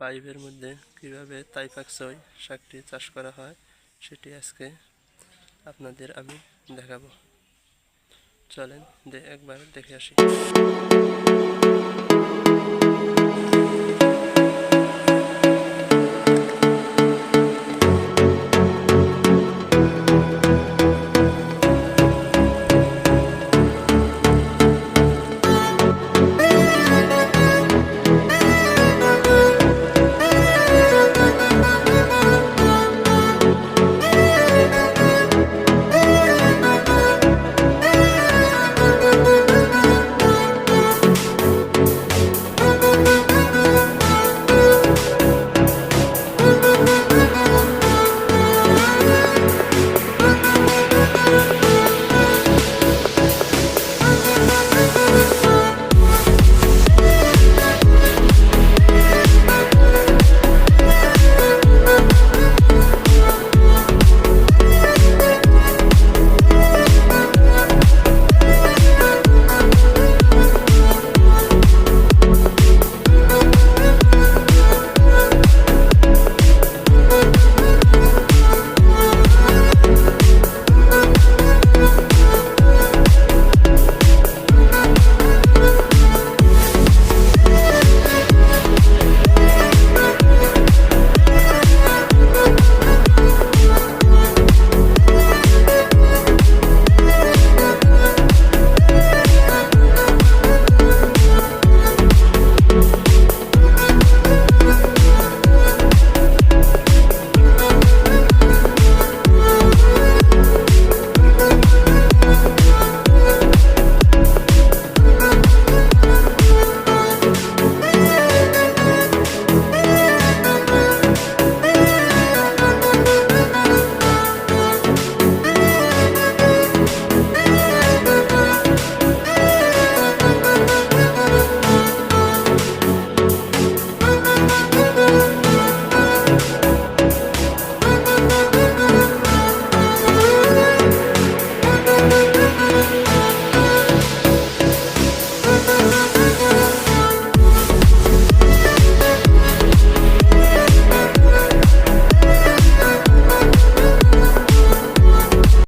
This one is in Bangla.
পাইপের মধ্যে কীভাবে তাইপাকসই শাকটি চাষ করা হয়, সেটি আজকে আপনাদের আমি দেখাবো। চলেন দে, একবার দেখে আসি।